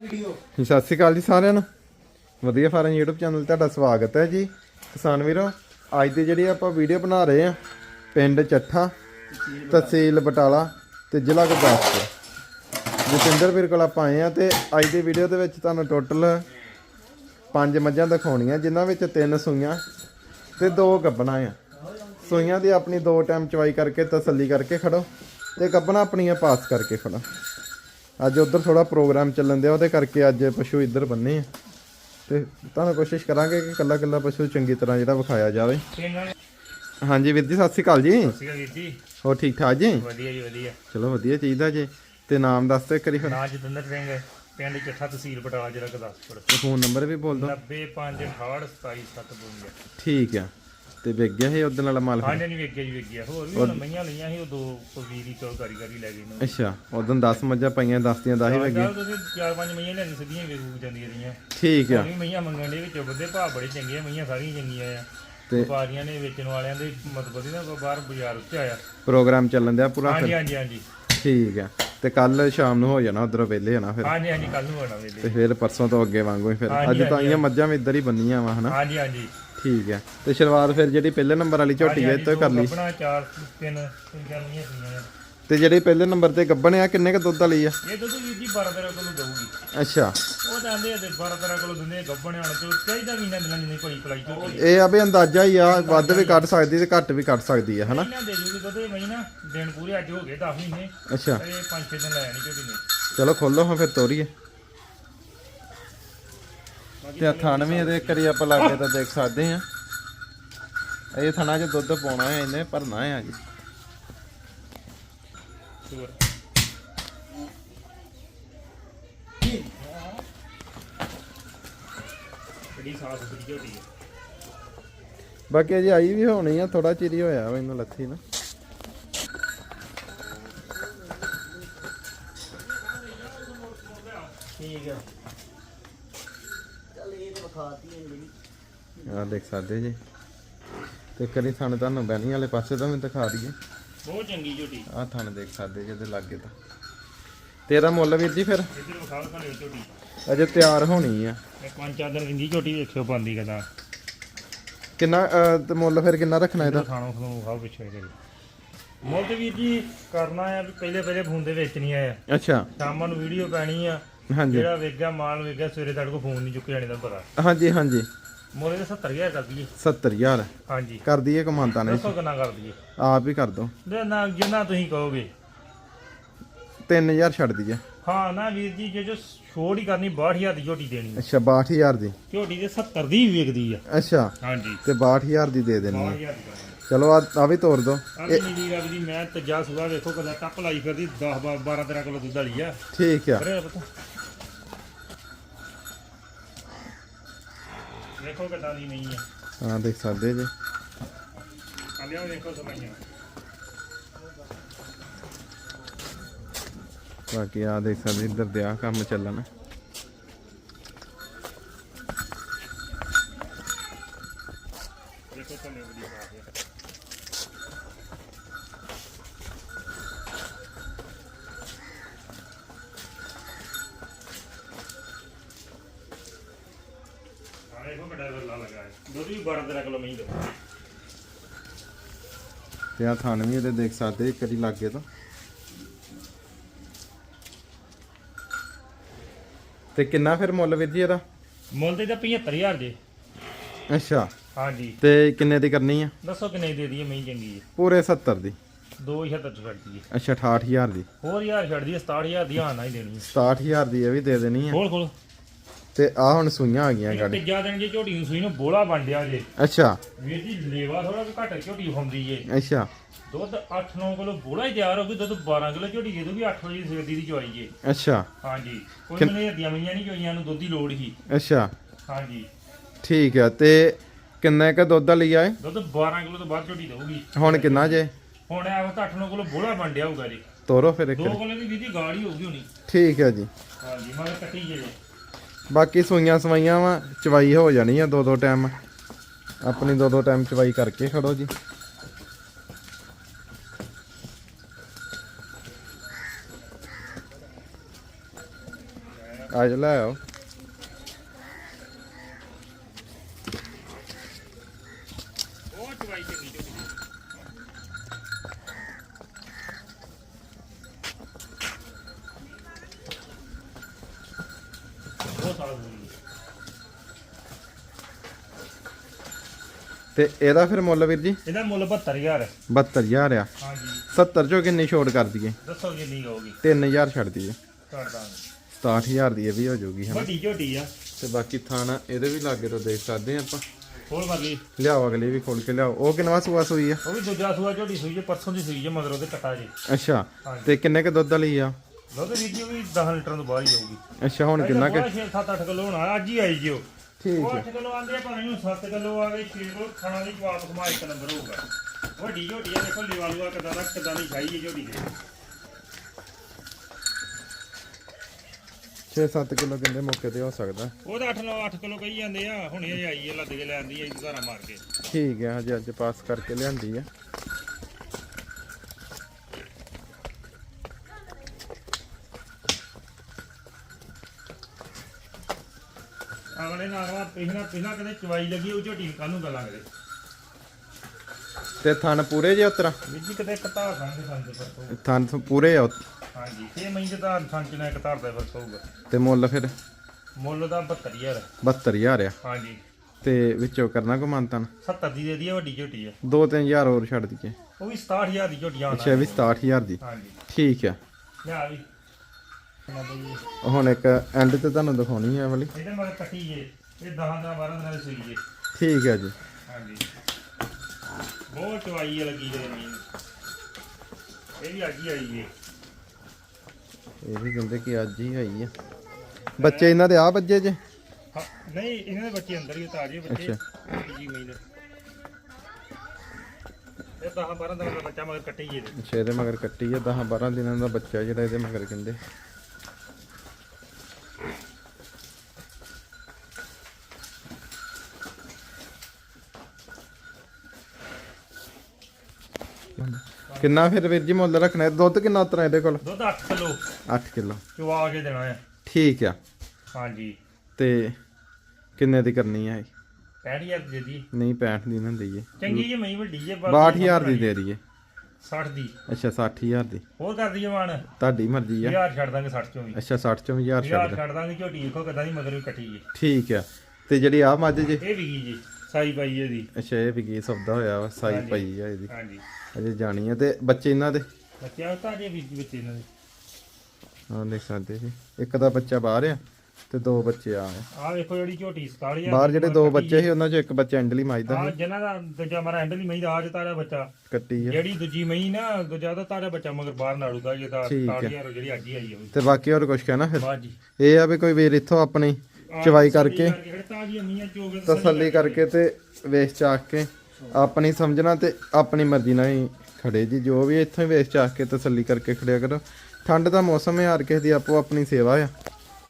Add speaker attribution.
Speaker 1: ਸਤਿ ਸ਼੍ਰੀ ਅਕਾਲ ਜੀ ਸਾਰਿਆਂ ਨੂੰ। ਵਧੀਆ ਫਾਰਮ YouTube ਚੈਨਲ ਤੇ ਤੁਹਾਡਾ ਸਵਾਗਤ ਹੈ ਜੀ। ਕਿਸਾਨ ਵੀਰੋ, ਅੱਜ ਦੀ ਜਿਹੜੀ ਆਪਾਂ ਵੀਡੀਓ ਬਣਾ ਰਹੇ ਆ ਪਿੰਡ ਚੱਠਾ, ਤਹਿਸੀਲ ਬਟਾਲਾ ਤੇ ਜ਼ਿਲ੍ਹਾ ਗੁਰਦਾਸਪੁਰ। ਜਤਿੰਦਰ ਵੀਰ ਕੋਲ ਆਪਾਂ ਆਏ ਆ ਤੇ ਅੱਜ ਦੀ ਵੀਡੀਓ ਦੇ ਵਿੱਚ ਤੁਹਾਨੂੰ ਟੋਟਲ ਪੰਜ ਮੱਝਾਂ ਦਿਖਾਉਣੀਆਂ, ਜਿਨ੍ਹਾਂ ਵਿੱਚ ਤਿੰਨ ਸੂਈਆਂ ਤੇ ਦੋ ਗੱਬਣਾ ਆ। ਸੂਈਆਂ ਦੀ ਆਪਣੀ ਦੋ ਟਾਈਮ ਚਵਾਈ ਕਰਕੇ, ਤਸੱਲੀ ਕਰਕੇ ਖੜੋ ਤੇ ਗੱਬਣਾ ਆਪਣੀਆਂ ਪਾਸ ਕਰਕੇ ਖੜੋ। ਅੱਜ ਉਧਰ ਥੋੜਾ ਪ੍ਰੋਗਰਾਮ ਚੱਲਣ ਦਿਆ ਉਹਦੇ ਕਰਕੇ ਅੱਜ ਪਸ਼ੂ ਇੱਧਰ ਬੰਨੇ ਆ। ਤੇ ਤੁਹਾਨੂੰ ਕੋਸ਼ਿਸ਼ ਕਰਾਂਗੇ ਕਿ ਕੱਲਾ ਕੱਲਾ ਪਸ਼ੂ ਚੰਗੀ ਤਰ੍ਹਾਂ ਜਿਹੜਾ ਵਿਖਾਇਆ ਜਾਵੇ। ਹਾਂਜੀ ਵੀਰ ਜੀ ਸਤਿ ਸ਼੍ਰੀ ਅਕਾਲ ਜੀ।
Speaker 2: ਸੀਗਾ ਵੀਰ ਜੀ।
Speaker 1: ਹੋਰ ਠੀਕ ਠਾਕ ਜੀ?
Speaker 2: ਵਧੀਆ ਜੀ ਵਧੀਆ।
Speaker 1: ਚਲੋ ਵਧੀਆ ਚਾਹੀਦਾ ਜੀ। ਤੇ ਨਾਮ ਦੱਸ ਦਿਓ ਇੱਕ ਵਾਰੀ ਫਿਰ।
Speaker 2: ਨਾਂ ਜਤਿੰਦਰ ਸਿੰਘ ਪਿੰਡ ਚੱਠਾ ਤਹਿਸੀਲ ਬਟਾਲਾ ਜ਼ਿਲ੍ਹਾ ਗੁਰਦਾਸਪੁਰ।
Speaker 1: ਤੇ ਫੋਨ ਨੰਬਰ ਵੀ ਬੋਲ ਦਿਓ।
Speaker 2: 905682772
Speaker 1: ਠੀਕ ਆ। ਤੇ ਵਿਕ ਗਿਆ ਇਹ ਉਦੋਂ ਵਾਲਾ ਮਾਲ ਫਿਰ?
Speaker 2: ਹਾਂਜੀ ਨਹੀਂ ਵੇਖਿਆ ਜੀ ਵੇਖਿਆ ਹੋਰ ਵੀ ਹੁਣ ਮਈਆਂ ਲਈਆਂ ਸੀ ਉਹ ਦੋ ਕੁਲਵੀਰ ਦੀ ਚੋਲ ਕਾਰੀਗਰੀ ਲੈ ਗਈ ਨੂੰ।
Speaker 1: ਅੱਛਾ ਉਦੋਂ 10 ਮੱਝਾਂ ਪਈਆਂ 10 ਦੀਆਂ 10 ਹੀ ਗਈਆਂ।
Speaker 2: ਯਾਰ ਤੁਸੀਂ ਚਾਰ ਪੰਜ ਮਈਆਂ ਲੈਣੀ ਸਿੱਧੀਆਂ ਵੇਖ ਜਾਂਦੀਆਂ ਰਹੀਆਂ।
Speaker 1: ਠੀਕ ਆ।
Speaker 2: ਵੀ ਮਈਆਂ ਮੰਗਣ ਦੇ ਵਿੱਚ ਵਧੇ ਭਾਅ ਬੜੇ ਚੰਗੇ ਆ ਮਈਆਂ ਸਾਰੀਆਂ ਚੰਗੀਆਂ ਆ।
Speaker 1: ਤੇ
Speaker 2: ਵਪਾਰੀਆਂ ਨੇ ਵੇਚਣ ਵਾਲਿਆਂ ਦੇ ਮਤਲਬ ਦੀ ਨਾ ਬਾਹਰ ਬਾਜ਼ਾਰ ਉੱਤੇ ਆਇਆ।
Speaker 1: ਪ੍ਰੋਗਰਾਮ ਚੱਲਣ ਦਿਆ ਪੂਰਾ
Speaker 2: ਹਾਂਜੀ
Speaker 1: ਫਿਰ?
Speaker 2: ਹਾਂਜੀ ਹਾਂਜੀ
Speaker 1: ਠੀਕ ਆ। ਤੇ ਕੱਲ ਸ਼ਾਮ ਨੂੰ ਹੋ ਜਾਣਾ ਉਧਰੋਂ ਵਿਹਲੇ ਹੋਣਾ ਫਿਰ?
Speaker 2: ਹਾਂਜੀ ਹਾਂਜੀ ਕੱਲ ਨੂੰ ਹੋਣਾ ਵੇਲੇ
Speaker 1: ਤੇ ਫਿਰ ਪਰਸੋਂ ਤੋਂ ਅੱਗੇ ਵਾਂਗੂ ਹੀ ਫਿਰ। ਅੱਜ ਤਾਂ ਆਈਆਂ ਮੱਝਾਂ ਵੀ ਇੱਧਰ ਹੀ ਬੰਨੀਆਂ ਵਾ ਹਨਾ?
Speaker 2: ਹਾਂਜੀ ਹਾਂਜੀ।
Speaker 1: ਠੀਕ ਹੈ। ਤੇ ਸ਼ੁਰੂਆਤ ਫਿਰ ਜਿਹੜੀ ਪਹਿਲੇ ਨੰਬਰ ਵਾਲੀ ਝੋਟੀ ਹੈ ਇੱਥੇ ਕਰ ਲਈ।
Speaker 2: ਆਪਣਾ ਤਿੰਨ ਚਾਰ ਮਹੀਨੇ।
Speaker 1: ਤੇ ਜਿਹੜੀ ਪਹਿਲੇ ਨੰਬਰ ਤੇ ਗੱਬਣ ਆ ਕਿੰਨੇ ਕ ਦੁੱਧ ਵਾਲੀ ਆ?
Speaker 2: ਇਹ ਦੁੱਧ ਵੀਰ ਜੀ 12 13 ਕਿਲੋ ਦਊਗੀ।
Speaker 1: ਅੱਛਾ।
Speaker 2: ਉਹ ਤਾਂ ਆਂਦੇ ਆ ਤੇ 12 13 ਕਿਲੋ ਦਿੰਦੇ ਗੱਬਣ ਵਾਲਾ ਤੇ ਚਾਹੀਦਾ ਵੀ ਇਹਨਾਂ ਦਿਨਾਂ ਜਿੰਨੀ ਭਲੀ ਪਲਾਈ ਝੋਟੀ।
Speaker 1: ਇਹ ਆ ਵੀ ਅੰਦਾਜ਼ਾ ਹੀ ਆ ਵੱਧ ਵੀ ਕੱਢ ਸਕਦੀ ਤੇ ਘੱਟ ਵੀ ਕੱਢ ਸਕਦੀ ਆ ਹਨਾ?
Speaker 2: ਇਹਨਾਂ ਦੇ ਜੂਗੀ ਦੁੱਧ ਇਹ ਮਈ ਨਾ ਦਿਨ ਪੂਰੇ ਅੱਜ ਹੋ ਗਏ 10 ਮਹੀਨੇ।
Speaker 1: ਅੱਛਾ।
Speaker 2: ਤੇ 5-6 ਦਿਨ ਲੈ ਜਾਣੀ ਨੇ।
Speaker 1: ਚਲੋ ਖੋਲੋ ਹਾਂ ਫਿਰ ਤੋਰੀਏ। ਤੇ ਥਣ ਵੀ ਕਰੀ ਆਪਾਂ ਲਾਗੇ ਤਾਂ ਦੇਖ ਸਕਦੇ ਆ ਇਹ ਥਣਾ 'ਚ ਦੁੱਧ ਪਾਉਣਾ ਹੈ, ਇਹਨੇ ਭਰਨਾ ਹੈ ਜੀ
Speaker 2: ਬੜੀ ਸਾਫ਼ ਸੁਥਰੀ ਝੋਟੀ ਹੈ
Speaker 1: ਬਾਕੀ ਅਜੇ ਆਈ ਵੀ ਹੋਣੀ ਆ ਥੋੜਾ ਚਿਰ ਹੀ ਹੋਇਆ ਵਾ ਲੱਥੀ ਨਾ।
Speaker 2: ਠੀਕ ਹੈ
Speaker 1: ਆ ਦੇਖ ਸਕਦੇ ਜੀ। ਤੇ ਕਰੀ ਥਣ ਤੁਹਾਨੂੰ ਬੈਣੀ ਵਾਲੇ ਪਾਸੇ ਤੋਂ ਵੀ ਦਿਖਾ ਦਈਏ।
Speaker 2: ਬਹੁਤ ਚੰਗੀ ਝੋਟੀ।
Speaker 1: ਆ ਥਣ ਦੇਖ ਸਕਦੇ ਜਿਹਦੇ ਲਾਗੇ ਤਾਂ। ਤੇਰਾ ਮੁੱਲ ਵੀਰ ਜੀ ਫਿਰ?
Speaker 2: ਇੱਧਰ ਵਿਖਾਓ ਤੁਹਾਨੂੰ ਝੋਟੀ।
Speaker 1: ਅਜੇ ਤਿਆਰ ਹੋਣੀ ਆ।
Speaker 2: ਇਹ ਪੰਜ ਚਾਰ ਦਿਨ ਰਿੰਦੀ ਝੋਟੀ ਵੇਖਿਓ ਪਾਉਂਦੀ ਕਦਾ
Speaker 1: ਕਿੰਨਾ ਅਹ, ਤੇ ਮੁੱਲ ਫਿਰ ਕਿੰਨਾ ਰੱਖਣਾ ਇਹਦਾ?
Speaker 2: ਖਾਣੋ ਖਣੋ ਵਿਖਾਓ ਪਿੱਛੇ ਇਹਦੇ ਮੁੱਲ ਤੇ ਵੀਰ ਜੀ ਕਰਨਾ ਆ ਵੀ ਪਹਿਲੇ ਪਹਿਲੇ ਫੋਨ ਦੇ ਵਿੱਚ ਨਹੀਂ ਆਇਆ
Speaker 1: ਅੱਛਾ।
Speaker 2: ਸ਼ਾਮਾਂ ਨੂੰ ਵੀਡੀਓ ਪੈਣੀ ਆ।
Speaker 1: ਹਾਂਜੀ।
Speaker 2: ਜਿਹੜਾ ਵੇਖਿਆ ਮਾਲ ਵੇਖਿਆ ਸਵੇਰੇ ਤੁਹਾਡੇ ਕੋਲ ਫੋਨ ਨਹੀਂ ਚੁੱਕ ਜਾਣੀ ਦਾ ਪਤਾ।
Speaker 1: ਹਾਂਜੀ ਹਾਂਜੀ।
Speaker 2: ਮੁੱਲ ਦੇ 70000 ਕਰ ਦਈਏ।
Speaker 1: 70000
Speaker 2: ਹਾਂਜੀ।
Speaker 1: ਕਰ ਦਈਏ ਕਮਾਂਤਾ ਨੇ
Speaker 2: ਦੱਸੋ ਕਿੰਨਾ ਕਰ ਦਈਏ।
Speaker 1: ਆਪ ਹੀ ਕਰ ਦੋ
Speaker 2: ਦੇ ਨਾ ਜਿੰਨਾ ਤੁਸੀਂ ਕਹੋਗੇ।
Speaker 1: 3000 ਛੱਡ ਦਈਏ।
Speaker 2: ਹਾਂ ਨਾ ਵੀਰ ਜੀ ਜੇ ਜੋ ਛੋੜ ਹੀ ਕਰਨੀ 62000 ਦੀ ਝੋਟੀ ਦੇਣੀ ਆ।
Speaker 1: ਅੱਛਾ 62000 ਦੀ।
Speaker 2: ਝੋਟੀ ਦੇ 70 ਦੀ ਵੀ ਵਿਕਦੀ ਆ।
Speaker 1: ਅੱਛਾ।
Speaker 2: ਹਾਂਜੀ।
Speaker 1: ਤੇ 62000 ਦੀ ਦੇ ਦੇਣੀ ਆ
Speaker 2: 62000 ਦੀ ਕਰਨੀ।
Speaker 1: ਚਲੋ ਆ ਆ ਵੀ ਤੋੜ ਦੋ
Speaker 2: ਵੀ ਨੀਲੀ ਰਵੀ ਦੀ ਮੈਂ ਤੱਜਾ ਸੁਗਾ ਵੇਖੋ ਕਦਾ ਟੱਪ ਲਾਈ ਫਿਰਦੀ 10 12 13 ਕਿਲੋ ਦੁੱਧ ਵਾਲੀ ਆ।
Speaker 1: ਠੀਕ ਆ
Speaker 2: ਅਰੇ ਪਤਾ ਵੇਖੋ ਕਿੱਦਾਂ ਦੀ ਨਹੀਂ ਆ
Speaker 1: ਹਾਂ ਦੇਖ ਸਕਦੇ ਜੀ।
Speaker 2: ਆ ਲਿਆਓ ਵੇਖੋ ਸਮਾਈਆਂ
Speaker 1: ਬਾਕੀ ਆ ਦੇਖ ਸਕਦੇ ਇੱਧਰ ਦੇ ਆ ਕੰਮ ਚੱਲਣ
Speaker 2: ਵੇਖੋ ਥੱਲੇ ਵਧੀਆ ਬਾਤ ਹੈ ਆ ਵੇਖੋ ਕਿੱਡਾ ਵੱਲਾ ਲਗਾ ਹੈ ਦੁੱਧ ਵੀ 12 13 ਕਿਲੋ ਮਹੀਂ ਦਾ
Speaker 1: ਤੇ ਆ ਥਣ ਵੀ ਇਹਦੇ ਦੇਖ ਸਕਦੇ ਇੱਕ ਵਾਰੀ ਲਾਗੇ ਤੋਂ। ਤੇ ਕਿੰਨਾ ਫਿਰ ਮੁੱਲ ਵੀਰ ਜੀ ਇਹਦਾ?
Speaker 2: ਮੁੱਲ ਤੇ ਤਾਂ 75000 ਦੇ।
Speaker 1: ਅੱਛਾ।
Speaker 2: ਹਾਂਜੀ।
Speaker 1: ਤੇ ਕਿੰਨੇ ਦੀ ਕਰਨੀ ਆ?
Speaker 2: ਦੱਸੋ ਕਿੰਨੇ ਦੀ ਦੇ ਦਈਏ ਮਹੀਂ ਚੰਗੀ ਹੈ
Speaker 1: ਪੂਰੇ 70 ਦੀ।
Speaker 2: 2000 ਛੱਡ ਦਈਏ।
Speaker 1: ਅੱਛਾ 68000 ਦੀ।
Speaker 2: ਹੋਰ ਯਾਰ ਛੱਡ ਦਈਏ 67000 ਦੀ ਹਾਂ ਨਾ ਹੀ ਦੇਣੀ ਹੈ
Speaker 1: 67000 ਦੀ ਇਹ ਵੀ ਦੇ ਦੇਣੀ ਆ।
Speaker 2: ਖੋਲ ਖੋਲ।
Speaker 1: ਤੇ ਆ ਹੁਣ ਸੂਈਆਂ ਆ ਗਈਆਂ ਗਾੜੀ।
Speaker 2: ਤੀਜਾ ਦਿਨ ਜੇ ਝੋਟੀ ਨੂੰ ਸੂਈ ਨੂੰ ਬੋਲਾ ਬਣ ਡਿਆ ਜੇ।
Speaker 1: ਅੱਛਾ।
Speaker 2: ਵੀਰ ਜੀ ਲੇਵਾ ਥੋੜਾ ਜਿਹਾ ਘੱਟ ਝੋਟੀ ਹੁੰਦੀ ਜੇ
Speaker 1: ਅੱਛਾ।
Speaker 2: ਦੁੱਧ 8-9 ਕਿਲੋ ਬੋਲਾ ਹੀ ਤਿਆਰ ਹੋ ਗਈ ਦੁੱਧ 12 ਕਿਲੋ ਝੋਟੀ ਦੇ ਦੂਗੀ 8 ਵਜੇ ਸਵੇਰ ਦੀ ਚਵਾਈ ਜੇ।
Speaker 1: ਅੱਛਾ।
Speaker 2: ਹਾਂਜੀ। ਕੋਈ ਮੈਨੂੰ ਹੱਡੀਆਂ ਮਈਆਂ ਨਹੀਂ ਚੋਈਆਂ ਨੂੰ ਦੁੱਧ ਦੀ ਲੋੜ ਹੀ।
Speaker 1: ਅੱਛਾ।
Speaker 2: ਹਾਂਜੀ।
Speaker 1: ਠੀਕ ਆ ਤੇ ਕਿੰਨੇ ਕ ਦੁੱਧ ਲਈ ਆਏ
Speaker 2: ਦੁੱਧ 12 ਕਿਲੋ ਤੋਂ ਬਾਅਦ ਝੋਟੀ ਦਊਗੀ।
Speaker 1: ਹੁਣ ਕਿੰਨਾ ਜੇ?
Speaker 2: ਹੁਣ ਵਕਤ 8-9 ਕਿਲੋ ਬੋਲਾ ਬਣ ਡਿਆ ਹੋਊਗਾ ਜੀ।
Speaker 1: ਤੋਰੋ ਫਿਰ ਇੱਕ
Speaker 2: 2 ਕਿਲੋ ਦੀ ਵੀਰ ਜੀ ਗਾੜੀ ਹੋਊਗੀ ਹੋਣੀ।
Speaker 1: ਠੀਕ ਹੈ ਜੀ।
Speaker 2: ਹਾਂਜੀ ਮਗਰ ਕੱਟੀ ਜੇ।
Speaker 1: ਬਾਕੀ ਸੂਈਆਂ ਸਵਾਈਆਂ ਵਾ, ਚਵਾਈ ਹੋ ਜਾਣੀ ਆ ਦੋ ਦੋ ਟਾਈਮ ਆਪਣੀ ਦੋ ਦੋ ਟਾਈਮ ਚਵਾਈ ਕਰਕੇ ਖੜੋ ਜੀ। ਆ ਲੈ ਆਓ।
Speaker 2: ਉਹ ਚਵਾਈ ਚੰਗੀ ਝੋਟੀ ਦੀ। ਬਹੁਤ ਸਾਰਾ ਦੂਰੀ
Speaker 1: ਤੇ ਇਹਦਾ ਫਿਰ ਮੁੱਲ ਵੀਰ ਜੀ?
Speaker 2: ਇਹਦਾ ਮੁੱਲ 72000 ਹੈ
Speaker 1: 72000 ਆ।
Speaker 2: ਹਾਂਜੀ।
Speaker 1: 70 ਚੋਂ ਕਿੰਨੀ ਛੋਟ ਕਰ ਦਈਏ?
Speaker 2: ਦੱਸੋ ਕਿੰਨੀ ਹੋਊਗੀ।
Speaker 1: 3000 ਛੱਡ ਦਈਏ।
Speaker 2: ਕਰ ਦਾਂਗੇ।
Speaker 1: 67000 ਦੀ ਇਹ ਵੀ ਹੋ ਜਾਊਗੀ ਹਨਾ
Speaker 2: ਵੱਡੀ ਝੋਟੀ ਆ।
Speaker 1: ਤੇ ਬਾਕੀ ਥਾਣਾ ਇਹਦੇ ਵੀ ਲਾਗੇ ਤੋਂ ਦੇਖ ਸਕਦੇ ਆ ਆਪਾਂ।
Speaker 2: ਹੋਰ ਮਰਲੀ
Speaker 1: ਲਿਆਓ ਅਗਲੇ ਵੀ ਖੋਲ ਕੇ ਲਿਆਓ। ਉਹ ਕਿੰਨਵਾ ਸੂਆ ਸੂਈ ਆ?
Speaker 2: ਉਹ ਵੀ ਦੂਜਾ ਸੂਆ ਝੋਟੀ ਸੂਈ ਜੇ ਪਰਸੋਂ ਦੀ ਸੂਈ ਜੇ ਮਗਰ ਉਹਦੇ ਕੱਟਾ ਜੇ।
Speaker 1: ਅੱਛਾ। ਤੇ ਕਿੰਨੇ ਕ ਦੁੱਧ ਵਾਲੀ ਆ?
Speaker 2: ਦੁੱਧ ਵੀਰ ਜੀ ਵੀ 10 ਲੀਟਰ ਤੋਂ ਬਾਹਰ ਹੀ ਜਾਊਗੀ
Speaker 1: ਅੱਛਾ ਹੁਣ ਕਿੰਨਾ ਕ?
Speaker 2: 7-8 ਕਿਲੋ ਹੋਣਾ ਅੱਜ ਹੀ ਆਈ ਜੀ ਉਹ।
Speaker 1: ਠੀਕ
Speaker 2: ਉਹ
Speaker 1: ਹੈ।
Speaker 2: 8 ਕਿਲੋ ਆਂਦੇ ਆ ਭਾਵੇਂ ਨੂੰ 7 ਕਿਲੋ ਆਵੇ 6 ਕਿਲੋ ਖਾਣਾ ਦੀ ਜਵਾਬ ਕਮਾ ਇੱਕ ਨੰਬਰ ਹੋਊਗਾ। ਵੱਡੀ ਝੋਟੀ ਆ ਦੇਖੋ ਲਿਵਾਲੂਆ ਕਿਦਾਂ ਦਾ ਕਿਦਾਂ ਦੀ ਖਾਈ ਹੈ ਝੋਟੀ ਦੇ
Speaker 1: 6-7 ਕਿਲੋ ਕਿੰਨੇ ਮੌਕੇ ਤੇ ਹੋ ਸਕਦਾ।
Speaker 2: ਉਹ ਤਾਂ 8 9 8 ਕਿਲੋ ਕਹੀ ਜਾਂਦੇ ਆ ਹੁਣ ਇਹ ਆਈ ਹੈ ਲੱਦ ਕੇ ਲੈਂਦੀ ਆ ਇਹ ਧਾਰਾ ਮਾਰ ਕੇ।
Speaker 1: ਠੀਕ ਹੈ ਹਜੇ ਅੱਜ ਪਾਸ ਕਰਕੇ ਲਿਆਂਦੀ ਆ।
Speaker 2: ਅਗਲੇ ਨਾਲ ਅਗਲਾ ਪਿਛਲਾ ਪਿਛਲਾ ਕਦੇ ਚਵਾਈ ਲੱਗੀ ਉਹ ਝੋਟੀ ਕਾਹਨੂੰ ਗੱਲਾਂ ਕਰੇ।
Speaker 1: ਤੇ ਥਣ ਪੂਰੇ ਜੇ ਉਤਰਾ?
Speaker 2: ਵੀਰ ਜੀ ਕਿਤੇ ਕਟਾ ਖਾਂਦੇ ਖਾਂਦੇ ਫ਼ਰਕ
Speaker 1: ਥਣ ਤੋਂ ਪੂਰੇ ਆ ਉਤ-
Speaker 2: ਹਾਂਜੀ 6 ਮਹੀਨੇ ਦਾ ਸੰਚ ਨਾਲ ਇੱਕ ਧਾਰ ਦਾ ਫ਼ਰਕ ਹੋਊਗਾ।
Speaker 1: ਤੇ ਮੁੱਲ ਫਿਰ?
Speaker 2: ਮੁੱਲ ਦਾ 72000
Speaker 1: 72000 ਆ।
Speaker 2: ਹਾਂਜੀ।
Speaker 1: ਤੇ ਵਿੱਚੋਂ ਕਰਨਾ ਕੋ ਮੰਨਤਨ
Speaker 2: 70 ਦੀ ਦੇ ਦੀ ਵੱਡੀ ਝੋਟੀ ਆ।
Speaker 1: 2-3000 ਹੋਰ ਛੱਡ ਦਈਏ।
Speaker 2: ਉਹ ਵੀ 67000 ਦੀ ਝੋਟੀ ਆਉਂਦਾ
Speaker 1: ਅੱਛਾ ਇਹ ਵੀ 67000 ਦੀ।
Speaker 2: ਹਾਂਜੀ।
Speaker 1: ਠੀਕ ਆ।
Speaker 2: ਲਿਆ ਵੀ।
Speaker 1: ਹੁਣ ਇੱਕ ਐਂਡ ਤੇ ਤੁਹਾਨੂੰ ਦਿਖਾਉਣੀ ਹੈ ਵਾਲੀ।
Speaker 2: ਇਹਦੇ ਮਗਰ ਕੱਟੀ ਜੇ ਇਹ 10 ਦਾ 12 ਦਿਨਾਂ ਦੀ ਸੂਈ ਜੇ
Speaker 1: ਠੀਕ ਹੈ ਜੀ।
Speaker 2: ਹਾਂਜੀ। ਬਹੁਤ ਚਵਾਈ ਆ ਲੱਗੀ ਜੇ ਜ਼ਮੀਨ ਇਹ ਵੀ ਅੱਜ ਹੀ ਆਈ ਜੇ
Speaker 1: ਇਹ ਵੀ ਕਹਿੰਦੇ ਕਿ ਅੱਜ ਹੀ ਆਈ ਆ। ਬੱਚੇ ਇਹਨਾਂ ਦੇ ਆ ਬੱਜੇ ਜੇ?
Speaker 2: ਹਾਂ, ਨਹੀਂ ਇਹਨਾਂ ਦੇ ਬੱਚੇ ਅੰਦਰ ਹੀ ਤਾਜੇ ਬੱਚੇ। ਜੀ ਮਹੀਨੇ ਇਹ 10 12 ਦਿਨਾਂ ਦਾ ਬੱਚਾ ਮਗਰ ਕੱਟੀ ਜੇ ਇਹਦੇ।
Speaker 1: ਅੱਛਾ ਇਹਦੇ ਮਗਰ ਕੱਟੀ ਆ 10 12 ਦਿਨਾਂ ਦਾ ਬੱਚਾ ਜਿਹੜਾ ਇਹਦੇ ਮਗਰ ਕਹਿੰਦੇ। ਕਿੰਨਾ ਫਿਰ ਵੀਰ ਜੀ ਮੁੱਲ ਰੱਖਣਾ ਹੈ? ਦੁੱਧ ਕਿੰਨਾ ਉਤਰਾ ਇਹਦੇ ਕੋਲ?
Speaker 2: ਦੁੱਧ 8 ਕਿਲੋ।
Speaker 1: 8 ਕਿਲੋ।
Speaker 2: ਚਵਾ ਕੇ ਦੇਣਾ ਹੈ।
Speaker 1: ਠੀਕ ਆ।
Speaker 2: ਹਾਂਜੀ।
Speaker 1: ਤੇ ਕਿੰਨੇ ਦੀ ਕਰਨੀ ਆ ਇਹ?
Speaker 2: 60000 ਦੇ ਦੀ।
Speaker 1: ਨਹੀਂ 65 ਦੀ ਨਾ ਦਈਏ।
Speaker 2: ਚੰਗੀ ਜੀ ਮਈ ਵੱਡੀ ਜੇ
Speaker 1: 62000 ਦੀ ਦੇ ਦਈਏ।
Speaker 2: 60 ਦੀ।
Speaker 1: ਅੱਛਾ 60000 ਦੀ।
Speaker 2: ਹੋਰ ਕਰ ਦਈਏ ਮਾਨ।
Speaker 1: ਤੁਹਾਡੀ ਮਰਜ਼ੀ ਆ।
Speaker 2: ਹਜ਼ਾਰ ਛੱਡ ਦਾਂਗੇ 60 ਚੋਂ ਵੀ।
Speaker 1: ਅੱਛਾ 60 ਚੋਂ 1000 ਛੱਡ
Speaker 2: ਹਜ਼ਾਰ
Speaker 1: ਦੇ।
Speaker 2: ਛੱਡ ਦਾਂਗੇ ਝੋਟੀ ਦੇਖੋ ਕਿਦਾਂ ਦੀ ਮਗਰ ਵੀ ਕੱਟੀ ਜੇ
Speaker 1: ਠੀਕ ਆ। ਤੇ ਜਿਹੜੀ ਆ ਮੱਝ ਜੇ?
Speaker 2: ਇਹ ਵੀ ਗਈ ਜੀ। ਸਾਈ ਪਾਈ ਇਹਦੀ।
Speaker 1: ਅੱਛਾ ਇਹ ਵੀ ਕੀ ਸੌਦਾ ਹੋਇਆ ਵਾ ਸਾਈ। ਪਈ ਆ ਇਹਦੀ।
Speaker 2: ਹਾਂਜੀ।
Speaker 1: ਅਜੇ ਜਾਣੀ ਆ ਤੇ ਬੱਚੇ ਇਹਨਾਂ ਦੇ?
Speaker 2: ਬੱਚਿਆਂ ਤਾਂ ਜੇ ਵਿੱਚ ਵਿੱਚ ਇਹਨਾਂ ਦੇ।
Speaker 1: ਹਾਂ ਦੇਖ ਸਕਦੇ ਜੀ। ਇੱਕ ਦਾ ਬੱਚਾ ਬਾਹਰ ਆ ਤੇ ਦੋ ਬੱਚੇ ਆ। ਆ।
Speaker 2: ਆਹ ਵੇਖੋ ਜਿਹੜੀ ਝੋਟੀ 67000
Speaker 1: ਬਾਹਰ ਜਿਹੜੇ ਦੋ ਬੱਚੇ ਸੀ ਉਹਨਾਂ ਚੋਂ ਇੱਕ ਬੱਚਾ ਐਂਡਲੀ ਮੱਝ ਦਾ
Speaker 2: ਆ ਜਿਨ੍ਹਾਂ ਦਾ ਦੂਜਾ ਮਾਰਾ ਹੈਂਡਲ ਹੀ ਮਹੀਂ ਦਾ ਬੱਚਾ।
Speaker 1: ਕੱਟੀ ਆ।
Speaker 2: ਜਿਹੜੀ ਦੂਜੀ ਮਹੀਂ ਨਾ ਦੂਜਾ ਤਾਂ ਤਾਰਾ ਬੱਚਾ ਮਗਰ ਬਾਹਰ ਨਾੜੂਗਾ ਜਿਹਦਾ
Speaker 1: ਠੀਕ ਹੈ।
Speaker 2: 67000 ਜਿਹੜੀ ਅੱਜ ਹੀ ਆਈ ਹੋਈ
Speaker 1: ਤੇ ਬਾਕੀ ਹੋਰ ਕੁਝ ਕਹਿਣਾ ਫਿਰ?
Speaker 2: ਬਾਜੀ
Speaker 1: ਇਹ ਆ ਵੀ ਕੋਈ ਵੀਰ ਇੱਥੋਂ ਆਪਣੀ ਚਵਾਈ ਕਰਕੇ ਤਸੱਲੀ ਕਰਕੇ। ਤੇ ਵੇਚ ਚਾਕ ਕੇ ਆਪਣੀ ਸਮਝਣਾ ਤੇ ਆਪਣੀ ਮਰਜ਼ੀ ਨਾਲ ਹੀ ਖੜੇ ਜੀ। ਜੋ ਵੀ ਇੱਥੋਂ ਹੀ ਵੇਚ ਚਾਕ ਕੇ ਤਸੱਲੀ ਕਰਕੇ ਖੜਿਆ ਕਰੋ। ਠੰਡ ਦਾ ਮੌਸਮ ਹੈ ਹਰ ਕਿਸੇ ਦੀ ਆਪੋ ਆਪਣੀ ਸੇਵਾ ਆ।